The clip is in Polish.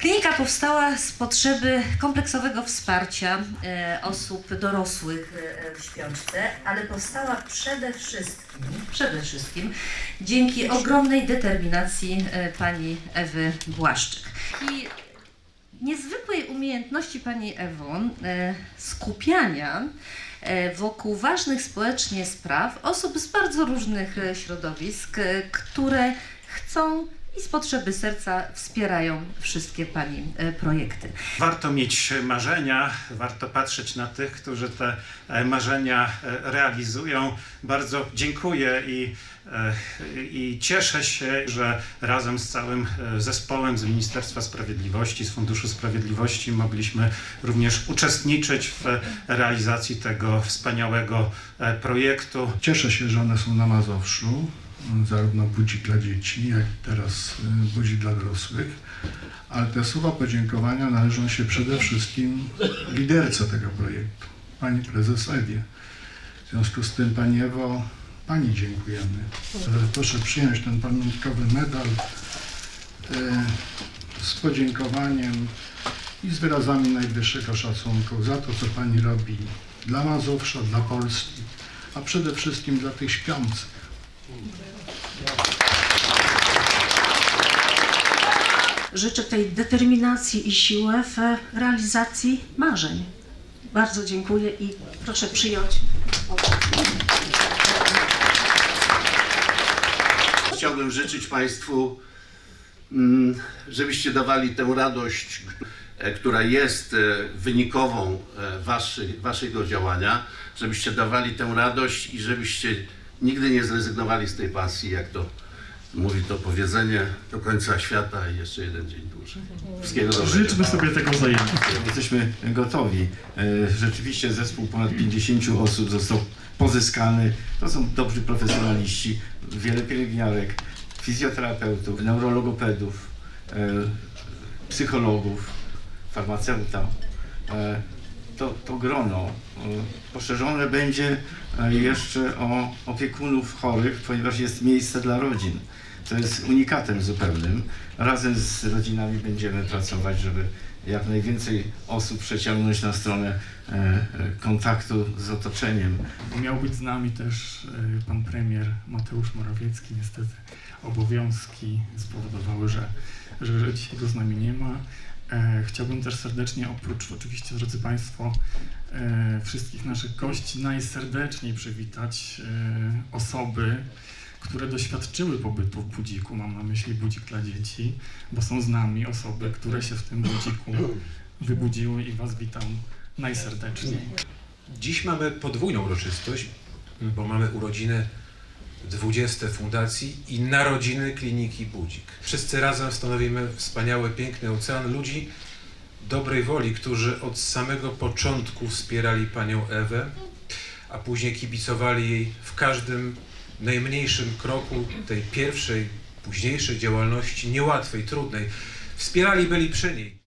Klinika powstała z potrzeby kompleksowego wsparcia e, osób dorosłych e, w śpiączce, ale powstała przede wszystkim, przede wszystkim dzięki ogromnej determinacji e, pani Ewy Błaszczyk. I niezwykłej umiejętności pani Ewon e, skupiania e, wokół ważnych społecznie spraw osób z bardzo różnych e, środowisk, e, które chcą i z potrzeby serca wspierają wszystkie pani e, projekty. Warto mieć marzenia, warto patrzeć na tych, którzy te e, marzenia e, realizują. Bardzo dziękuję i, i cieszę się, że razem z całym zespołem z Ministerstwa Sprawiedliwości, z Funduszu Sprawiedliwości mogliśmy również uczestniczyć w realizacji tego wspaniałego projektu. Cieszę się, że one są na Mazowszu, zarówno budzik dla dzieci, jak i teraz y, budzik dla dorosłych. Ale te słowa podziękowania należą się przede wszystkim liderce tego projektu, pani prezes Ewie. W związku z tym, pani Ewo, pani dziękujemy. E, Proszę przyjąć ten pamiątkowy medal e, z podziękowaniem i z wyrazami najwyższego szacunku za to, co pani robi dla Mazowsza, dla Polski, a przede wszystkim dla tych śpiących. Życzę tej determinacji i siły w realizacji marzeń. Bardzo dziękuję i proszę przyjąć. Chciałbym życzyć Państwu, mm, żebyście dawali tę radość, e, która jest e, wynikową e, waszy, Waszego działania, żebyście dawali tę radość i żebyście nigdy nie zrezygnowali z tej pasji, jak to mówi to powiedzenie, do końca świata i jeszcze jeden dzień dłużej. Wszystkiego dobrego. Życzmy sobie tego wzajemnie. Jesteśmy gotowi. E, Rzeczywiście zespół ponad 50 osób został pozyskany. To są dobrzy profesjonaliści, wiele pielęgniarek, fizjoterapeutów, neurologopedów, e, psychologów, farmaceuta. To, to grono e, poszerzone będzie e, jeszcze o opiekunów chorych, ponieważ jest miejsce dla rodzin. To jest unikatem zupełnym. Razem z rodzinami będziemy pracować, żeby jak najwięcej osób przeciągnąć na stronę e, kontaktu z otoczeniem. Miał być z nami też pan premier Mateusz Morawiecki. Niestety obowiązki spowodowały, że, że dzisiaj go z nami nie ma. E, Chciałbym też serdecznie, oprócz oczywiście, drodzy Państwo, e, wszystkich naszych gości najserdeczniej przywitać e, osoby, które doświadczyły pobytu w budziku. Mam na myśli budzik dla dzieci, bo są z nami osoby, które się w tym budziku wybudziły i Was witam najserdeczniej. Dziś mamy podwójną uroczystość, bo mamy urodziny 20 fundacji i narodziny kliniki Budzik. Wszyscy razem stanowimy wspaniały, piękny ocean ludzi dobrej woli, którzy od samego początku wspierali panią Ewę, a później kibicowali jej w każdym najmniejszym kroku tej pierwszej, późniejszej działalności, niełatwej, trudnej. Wspierali, byli przy niej.